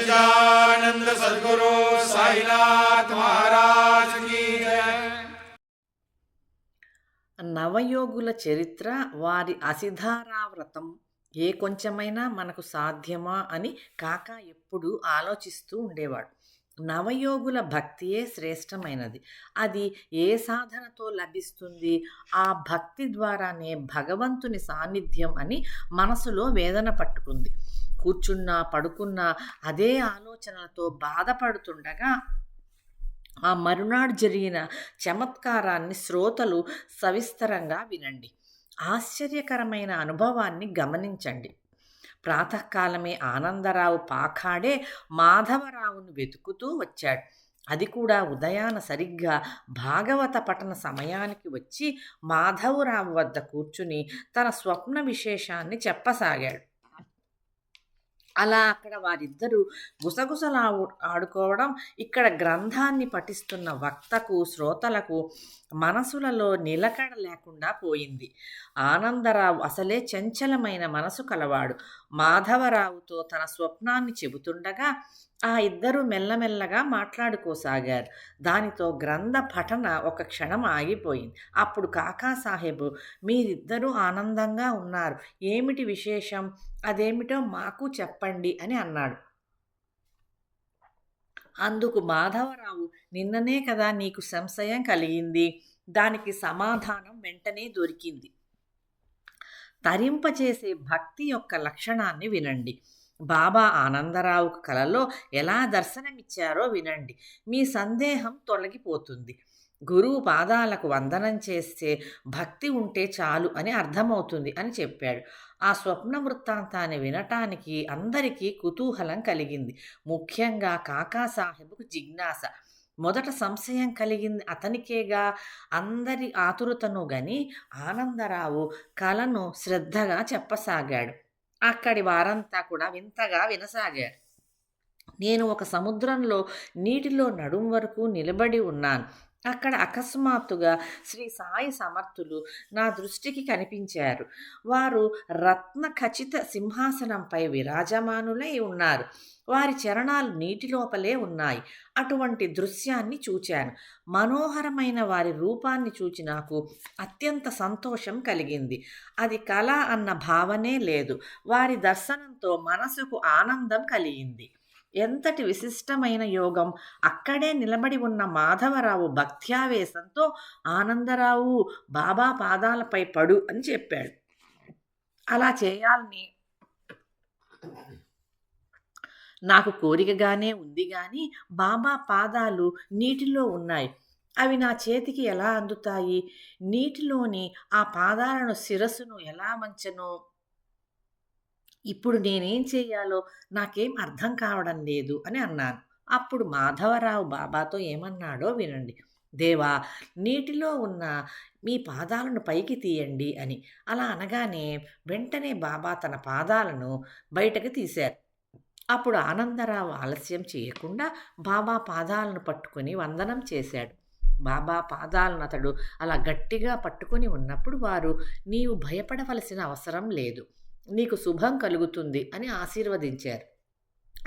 सच्चिदानंद सदगुरु साईनाथ महाराज की जय నవయోగుల చరిత్ర వారి అసిధారావ్రతం ఏ కొంచెమైనా మనకు సాధ్యమా అని కాకా ఎప్పుడూ ఆలోచిస్తూ ఉండేవాడు నవయోగుల భక్తియే శ్రేష్టమైనది అది ఏ సాధనతో లభిస్తుంది ఆ భక్తి ద్వారానే భగవంతుని సాన్నిధ్యం అని మనసులో వేదన పట్టుకుంది కూర్చున్నా పడుకున్నా అదే ఆలోచనలతో బాధపడుతుండగా ఆ మరునాడు జరిగిన చమత్కారాన్ని శ్రోతలు సవిస్తరంగా వినండి. ఆశ్చర్యకరమైన అనుభవాన్ని గమనించండి. ప్రాతకాలమే ఆనందరావు పాకాడే మాధవరావును వెతుకుతూ వచ్చాడు. అది కూడా ఉదయాన సరిగ్గా భాగవత పఠన సమయానికి వచ్చి మాధవరావు వద్ద కూర్చుని తన స్వప్న విశేషాన్ని చెప్పసాగాడు. అలా అక్కడ వారిద్దరూ గుసగుసలా ఆడుకోవడం ఇక్కడ గ్రంథాన్ని పఠిస్తున్న వక్తకు శ్రోతలకు మనసులలో నిలకడ లేకుండా పోయింది. ఆనందరావు అసలే చంచలమైన మనసు కలవాడు. మాధవరావుతో తన స్వప్నాన్ని చెబుతుండగా ఆ ఇద్దరు మెల్లమెల్లగా మాట్లాడుకోసాగారు. దానితో గ్రంథ పఠన ఒక క్షణం ఆగిపోయింది. అప్పుడు కాకా సాహెబు మీరిద్దరూ ఆనందంగా ఉన్నారు. ఏమిటి విశేషం? అదేమిటో మాకు చెప్పండి అని అన్నాడు. అందుకు మాధవరావు నిన్ననే కదా నీకు సంశయం కలిగింది. దానికి సమాధానం వెంటనే దొరికింది. తరింపచేసే భక్తి యొక్క లక్షణాన్ని వినండి. బాబా ఆనందరావుకు కలలో ఎలా దర్శనమిచ్చారో వినండి. మీ సందేహం తొలగిపోతుంది. గురువు పాదాలకు వందనం చేస్తే భక్తి ఉంటే చాలు అని అర్థమవుతుంది అని చెప్పాడు. ఆ స్వప్న వృత్తాంతాన్ని వినటానికి అందరికీ కుతూహలం కలిగింది. ముఖ్యంగా కాకా సాహెబ్కు జిజ్ఞాస. మొదట సంశయం కలిగింది అతనికేగా అందరి ఆతురతను గని ఆనందరావు కలను శ్రద్ధగా చెప్పసాగాడు. అక్కడి వారంతా కూడా వింతగా వినసాగారు. నేను ఒక సముద్రంలో నీటిలో నడుం వరకు నిలబడి ఉన్నాను. అక్కడ అకస్మాత్తుగా శ్రీ సాయి సమర్థులు నా దృష్టికి కనిపించారు. వారు రత్న ఖచ్చిత సింహాసనంపై విరాజమానులై ఉన్నారు. వారి చరణాలు నీటి లోపలే ఉన్నాయి. అటువంటి దృశ్యాన్ని చూచాను. మనోహరమైన వారి రూపాన్ని చూచి నాకు అత్యంత సంతోషం కలిగింది. అది కళ అన్న భావనే లేదు. వారి దర్శనంతో మనసుకు ఆనందం కలిగింది. ఎంతటి విశిష్టమైన యోగం. అక్కడే నిలబడి ఉన్న మాధవరావు భక్త్యావేశంతో ఆనందరావు బాబా పాదాలపై పడు అని చెప్పాడు. అలా చేయాలని నాకు కోరికగానే ఉంది కానీ బాబా పాదాలు నీటిలో ఉన్నాయి. అవి నా చేతికి ఎలా అందుతాయి? నీటిలోని ఆ పాదాలను శిరస్సును ఎలా వంచను? ఇప్పుడు నేనేం చేయాలో? నాకేం అర్థం కావడం లేదు అని అన్నాను అప్పుడు మాధవరావు బాబాతో ఏమన్నాడో వినండి. దేవా నీటిలో ఉన్న మీ పాదాలను పైకి తీయండి అని. అలా అనగానే వెంటనే బాబా తన పాదాలను బయటకు తీశారు. అప్పుడు ఆనందరావు ఆలస్యం చేయకుండా బాబా పాదాలను పట్టుకొని వందనం చేశాడు. బాబా పాదాలను అతడు అలా గట్టిగా పట్టుకొని ఉన్నప్పుడు వారు నీవు భయపడవలసిన అవసరం లేదు. నీకు శుభం కలుగుతుంది అని ఆశీర్వదించారు.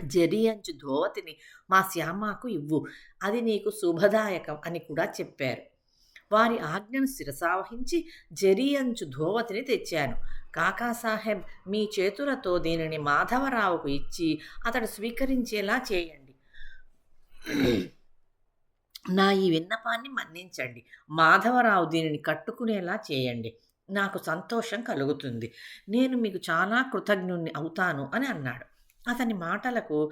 జరి అంచు ధోవతిని మా శ్యామాకు ఇవ్వు అది నీకు శుభదాయకం అని కూడా చెప్పారు. వారి ఆజ్ఞను శిరసావహించి జరి అంచు ధోవతిని తెచ్చాను. కాకాసాహెబ్ మీ చేతులతో దీనిని మాధవరావుకు ఇచ్చి అతడు స్వీకరించేలా చేయండి. నా ఈ విన్నపాన్ని మన్నించండి. మాధవరావు దీనిని కట్టుకునేలా చేయండి. నాకు సంతోషం కలుగుతుంది. నేను మీకు చాలా కృతజ్ఞుణ్ణి అవుతాను అని అన్నాడు. అతని మాటలకు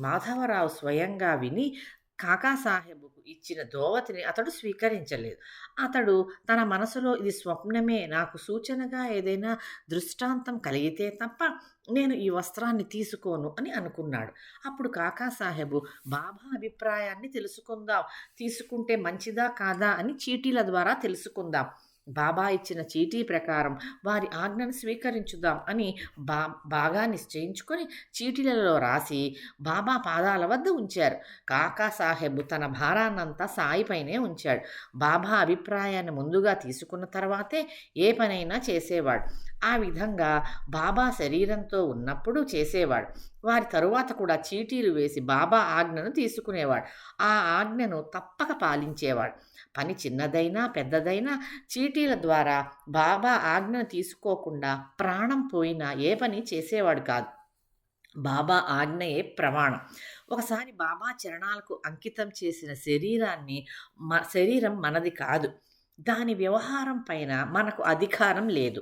మాధవరావు స్వయంగా విని కాకాసాహెబుకు ఇచ్చిన దోవతిని అతడు స్వీకరించలేదు. అతడు తన మనసులో ఇది స్వప్నమే నాకు సూచనగా ఏదైనా దృష్టాంతం కలిగితే తప్ప నేను ఈ వస్త్రాన్ని తీసుకోను అని అనుకున్నాడు. అప్పుడు కాకాసాహెబు బాబా అభిప్రాయాన్ని తెలుసుకుందాం. తీసుకుంటే మంచిదా కాదా? అని చీటీల ద్వారా తెలుసుకుందాం. బాబా ఇచ్చిన చీటీ ప్రకారం వారి ఆజ్ఞను స్వీకరించుదాం అని బా బాగా నిశ్చయించుకొని చీటీలలో రాసి బాబా పాదాల వద్ద ఉంచారు. కాకా సాహెబ్ తన భారాన్నంతా సాయిపైనే ఉంచాడు. బాబా అభిప్రాయాన్ని ముందుగా తీసుకున్న తర్వాతే ఏ పనైనా చేసేవాడు. ఆ విధంగా బాబా శరీరంతో ఉన్నప్పుడు చేసేవాడు. వారి తరువాత కూడా చీటీలు వేసి బాబా ఆజ్ఞను తీసుకునేవాడు. ఆ ఆజ్ఞను తప్పక పాలించేవాడు. పని చిన్నదైనా పెద్దదైనా చీటీల ద్వారా బాబా ఆజ్ఞను తీసుకోకుండా ప్రాణం పోయినా ఏ పని చేసేవాడు కాదు. బాబా ఆజ్ఞయే ప్రమాణం. ఒకసారి బాబా చరణాలకు అంకితం చేసిన శరీరాన్ని శరీరం మనది కాదు. దాని వ్యవహారం పైన మనకు అధికారం లేదు.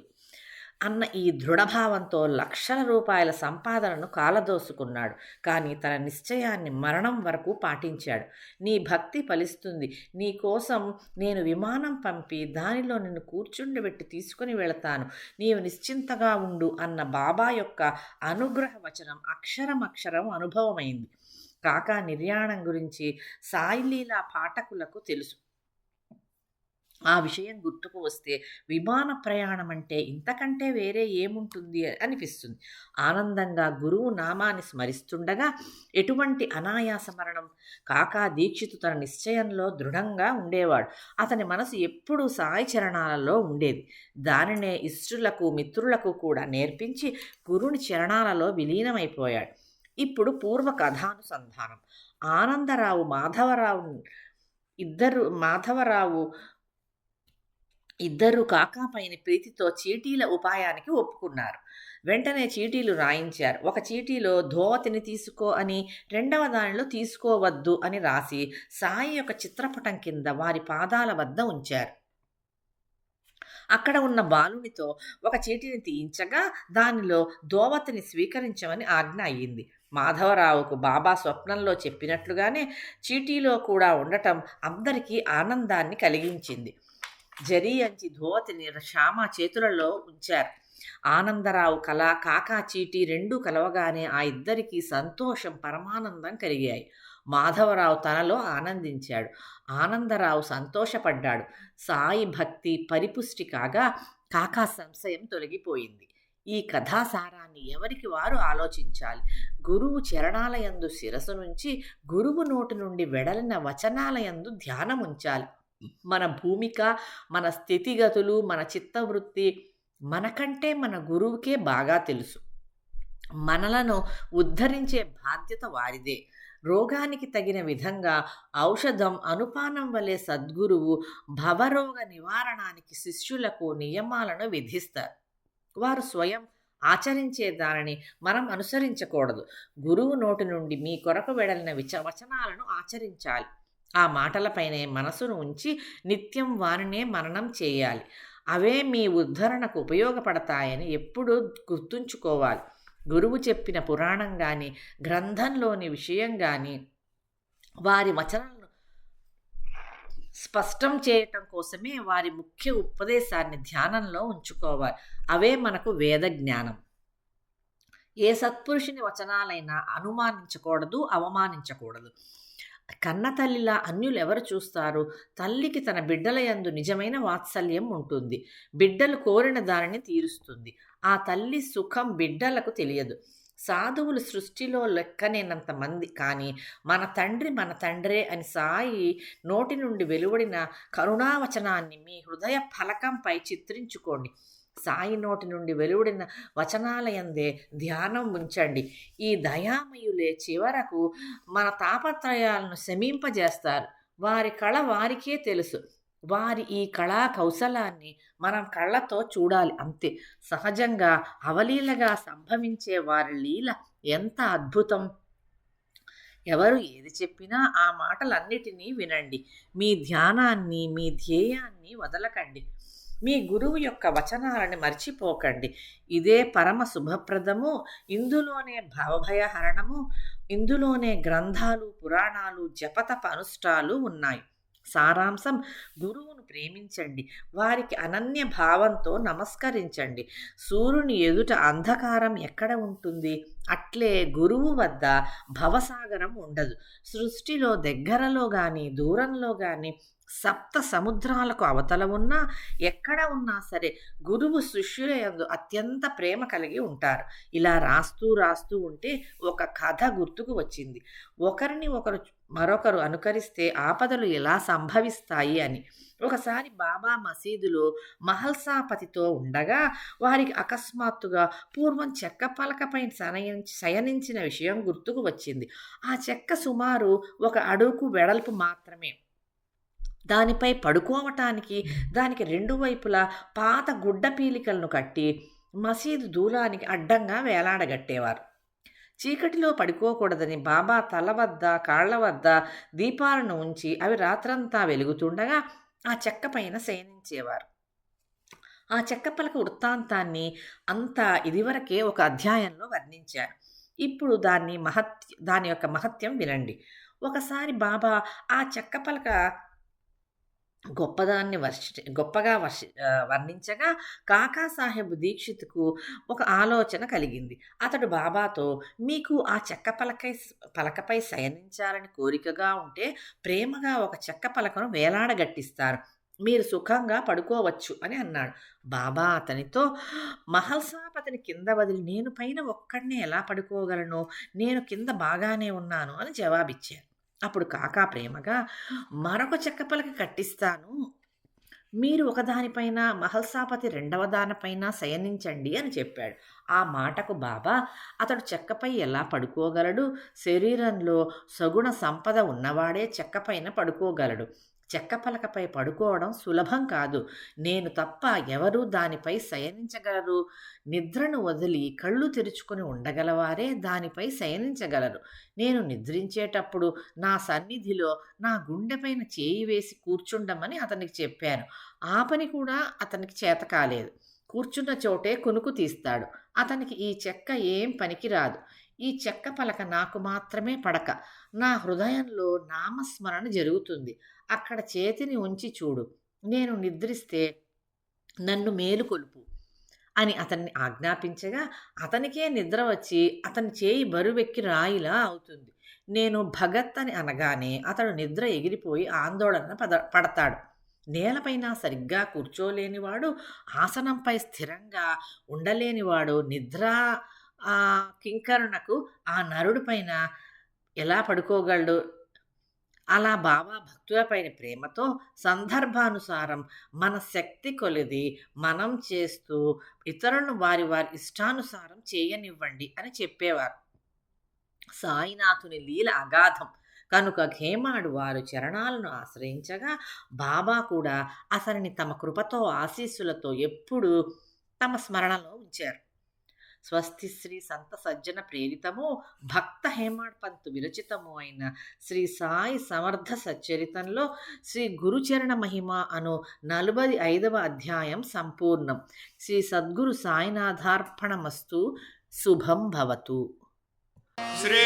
అన్న ఈ దృఢభావంతో లక్షల రూపాయల సంపాదనను కాలదోసుకున్నాడు. కానీ తన నిశ్చయాన్ని మరణం వరకు పాటించాడు. నీ భక్తి ఫలిస్తుంది. నీ కోసం నేను విమానం పంపి దానిలో నిన్ను కూర్చుండబెట్టి తీసుకుని వెళతాను. నీవు నిశ్చింతగా ఉండు అన్న బాబా యొక్క అనుగ్రహ వచనం అక్షరం అక్షరం అనుభవమైంది. కాకా నిర్యాణం గురించి సాయిలీలా పాఠకులకు తెలుసు. ఆ విషయం గుర్తుకు వస్తే విమాన ప్రయాణం అంటే ఇంతకంటే వేరే ఏముంటుంది అనిపిస్తుంది. ఆనందంగా గురువు నామాన్ని స్మరిస్తుండగా ఎటువంటి అనాయాస మరణం? కాకా దీక్షితు తన నిశ్చయంలో దృఢంగా ఉండేవాడు. అతని మనసు ఎప్పుడూ సాయి చరణాలలో ఉండేది. దానినే ఇష్టలకు మిత్రులకు కూడా నేర్పించి గురుని చరణాలలో విలీనమైపోయాడు. ఇప్పుడు పూర్వ కథానుసంధానం. ఆనందరావు మాధవరావు ఇద్దరు మాధవరావు ఇద్దరు కాకాపైన ప్రీతితో చీటీల ఉపాయానికి ఒప్పుకున్నారు. వెంటనే చీటీలు రాయించారు. ఒక చీటీలో ధోవతిని తీసుకో అని రెండవ దానిలో తీసుకోవద్దు అని రాసి సాయి యొక్క చిత్రపటం కింద వారి పాదాల వద్ద ఉంచారు. అక్కడ ఉన్న బాలునితో ఒక చీటీని తీయించగా దానిలో దోవతిని స్వీకరించమని ఆజ్ఞ అయ్యింది. మాధవరావుకు బాబా స్వప్నంలో చెప్పినట్లుగానే చీటీలో కూడా ఉండటం అందరికీ ఆనందాన్ని కలిగించింది. జరీ అంచి ధోవతిని శ్యామ చేతులలో ఉంచారు. ఆనందరావు కళ కాకా చీటి రెండూ కలవగానే ఆ ఇద్దరికీ సంతోషం పరమానందం కలిగాయి. మాధవరావు తనలో ఆనందించాడు. ఆనందరావు సంతోషపడ్డాడు. సాయి భక్తి పరిపుష్టి కాగా కాకా సంశయం తొలగిపోయింది. ఈ కథాసారాన్ని ఎవరికి వారు ఆలోచించాలి? గురువు చరణాలయందు శిరసు నుంచి గురువు నోటి నుండి వెడలిన వచనాలయందు ధ్యానం ఉంచాలి మన భూమిక మన స్థితిగతులు మన చిత్తవృత్తి మనకంటే మన గురువుకే బాగా తెలుసు. మనలను ఉద్ధరించే బాధ్యత వారిదే. రోగానికి తగిన విధంగా ఔషధం అనుపానం వలె సద్గురువు భవరోగ నివారణానికి శిష్యులకు నియమాలను విధిస్తారు. వారు స్వయం ఆచరించే దానిని మనం అనుసరించకూడదు. గురువు నోటి నుండి మీ కొరకు వెడలిన విచ వచనాలను ఆచరించాలి. ఆ మాటలపైనే మనసును ఉంచి నిత్యం వారినే మననం చేయాలి. అవే మీ ఉద్ధరణకు ఉపయోగపడతాయని ఎప్పుడూ గుర్తుంచుకోవాలి. గురువు చెప్పిన పురాణం కానీ గ్రంథంలోని విషయం కానీ వారి వచనాలను స్పష్టం చేయటం కోసమే వారి ముఖ్య ఉపదేశాన్ని ధ్యానంలో ఉంచుకోవాలి. అవే మనకు వేద జ్ఞానం. ఏ సత్పురుషుని వచనాలైనా అనుమానించకూడదు అవమానించకూడదు. కన్న తల్లిలా అన్యులు ఎవరు చూస్తారు? తల్లికి తన బిడ్డల యందు నిజమైన వాత్సల్యం ఉంటుంది. బిడ్డలు కోరిన దానిని తీరుస్తుంది. ఆ తల్లి సుఖం బిడ్డలకు తెలియదు. సాధువులు సృష్టిలో లెక్కనేనంత మంది. కానీ మన తండ్రి మన తండ్రే అని సాయి నోటి నుండి వెలువడిన కరుణావచనాన్ని మీ హృదయ ఫలకంపై చిత్రించుకోండి. సాయి నోటి నుండి వెలువడిన వచనాలయందే ధ్యానం ఉంచండి. ఈ దయామయులే చివరకు మన తాపత్రయాలను శమింపజేస్తారు. వారి కళ వారికే తెలుసు. వారి ఈ కళా కౌశలాన్ని మనం కళ్ళతో చూడాలి అంతే. సహజంగా అవలీలగా సంభవించే వారి లీల ఎంత అద్భుతం! ఎవరు ఏది చెప్పినా ఆ మాటలన్నిటినీ వినండి. మీ ధ్యానాన్ని మీ ధ్యేయాన్ని వదలకండి. మీ గురువు యొక్క వచనాలను మర్చిపోకండి. ఇదే పరమ శుభప్రదము. ఇందులోనే భవభయహరణము ఇందులోనే గ్రంథాలు పురాణాలు జపతప అనుష్ఠాలు ఉన్నాయి. సారాంశం గురువును ప్రేమించండి. వారికి అనన్య భావంతో నమస్కరించండి. సూర్యుని ఎదుట అంధకారం ఎక్కడ ఉంటుంది? అట్లే గురువు వద్ద భవసాగరం ఉండదు. సృష్టిలో దగ్గరలో కానీ దూరంలో కానీ సప్త సముద్రాలకు అవతల ఉన్నా ఎక్కడ ఉన్నా సరే గురువు శిష్యుల యందు అత్యంత ప్రేమ కలిగి ఉంటారు. ఇలా రాస్తూ రాస్తూ ఉంటే ఒక కథ గుర్తుకు వచ్చింది. ఒకరిని ఒకరు మరొకరు అనుకరిస్తే ఆపదలు ఎలా సంభవిస్తాయి అని. ఒకసారి బాబా మసీదులో మహల్సాపతితో ఉండగా వారికి అకస్మాత్తుగా పూర్వం చెక్క పలకపై శయనించి శయనించిన విషయం గుర్తుకు వచ్చింది. ఆ చెక్క సుమారు ఒక అడుగు వెడల్పు మాత్రమే. దానిపై పడుకోవటానికి దానికి రెండు వైపులా పాత గుడ్డ పీలికలను కట్టి మసీదు దూలానికి అడ్డంగా వేలాడగట్టేవారు. చీకటిలో పడుకోకూడదని బాబా తల వద్ద కాళ్ళ వద్ద దీపాలను ఉంచి అవి రాత్రంతా వెలుగుతుండగా ఆ చెక్క పైన శయనించేవారు. ఆ చెక్క పలక వృత్తాంతాన్ని అంతా ఇదివరకే ఒక అధ్యాయంలో వర్ణించారు. ఇప్పుడు దాన్ని మహత్ దాని యొక్క మహత్యం వినండి. ఒకసారి బాబా ఆ చెక్క పలక గొప్పదాన్ని వర్షి గొప్పగా వర్షి వర్ణించగా కాకాసాహెబ్ దీక్షిత్కు ఒక ఆలోచన కలిగింది. అతడు బాబాతో మీకు ఆ చెక్క పలకై పలకపై శయనించాలని కోరికగా ఉంటే ప్రేమగా ఒక చెక్క పలకను వేలాడగట్టిస్తారు. మీరు సుఖంగా పడుకోవచ్చు అని అన్నాడు. బాబా అతనితో మహల్సాపతిని కింద వదిలి నేను పైన ఒక్కడనే ఎలా పడుకోగలను? నేను కింద బాగానే ఉన్నాను అని జవాబిచ్చాను అప్పుడు కాకా ప్రేమగా మరొక చెక్క పలక కట్టిస్తాను. మీరు ఒకదానిపైన మహల్సాపతి రెండవ దానిపైన శయనించండి అని చెప్పాడు. ఆ మాటకు బాబా అతడు చెక్కపై ఎలా పడుకోగలడు? శరీరంలో సగుణ సంపద ఉన్నవాడే చెక్కపైన పడుకోగలడు. చెక్క పలకపై పడుకోవడం సులభం కాదు. నేను తప్ప ఎవరూ దానిపై శయనించగలరు. నిద్రను వదిలి కళ్ళు తెరుచుకొని ఉండగలవారే దానిపై శయనించగలరు. నేను నిద్రించేటప్పుడు నా సన్నిధిలో నా గుండెపైన చేయి వేసి కూర్చుండమని అతనికి చెప్పాను. ఆ పని కూడా అతనికి చేత కాలేదు. కూర్చున్న చోటే కొనుకు తీస్తాడు. అతనికి ఈ చెక్క ఏం పనికిరాదు ఈ చెక్క పలక నాకు మాత్రమే పడక. నా హృదయంలో నామస్మరణ జరుగుతుంది. అక్కడ చేతిని ఉంచి చూడు నేను నిద్రిస్తే నన్ను మేలుకొలుపు అని అతన్ని ఆజ్ఞాపించగా అతనికే నిద్ర వచ్చి అతని చేయి బరువెక్కి రాయిలా అవుతుంది. నేను భగత్ అని అనగానే అతడు నిద్ర ఎగిరిపోయి ఆందోళన పద పడతాడు. నేలపైన సరిగ్గా కూర్చోలేనివాడు ఆసనంపై స్థిరంగా ఉండలేనివాడు నిద్ర ఆ కింకరుణకు ఆ నరుడిపైన ఎలా పడుకోగలడు? అలా బాబా భక్తులపైన ప్రేమతో సందర్భానుసారం మన శక్తి కొలిది మనం చేస్తూ ఇతరులను వారి వారి ఇష్టానుసారం చేయనివ్వండి అని చెప్పేవారు. సాయినాథుని లీల అగాధం కనుక ఖేమాడు వారు చరణాలను ఆశ్రయించగా బాబా కూడా అతనిని తమ కృపతో ఆశీస్సులతో ఎప్పుడూ తమ స్మరణలో ఉంచారు. స్వస్తి శ్రీ సంత సజ్జన ప్రేరితము భక్త హేమాడ్ పంత్ విరచితము అయిన శ్రీ సాయి సమర్థ సచ్చరితంలో శ్రీ గురుచరణ మహిమ అను నలభై ఐదవ అధ్యాయం సంపూర్ణం. శ్రీ సద్గురు సాయినాథార్పణమస్తు. శుభం భవతు. శ్రీ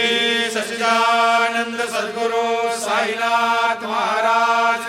సచిదానంద సద్గురు సాయినాథ్ మహారాజ్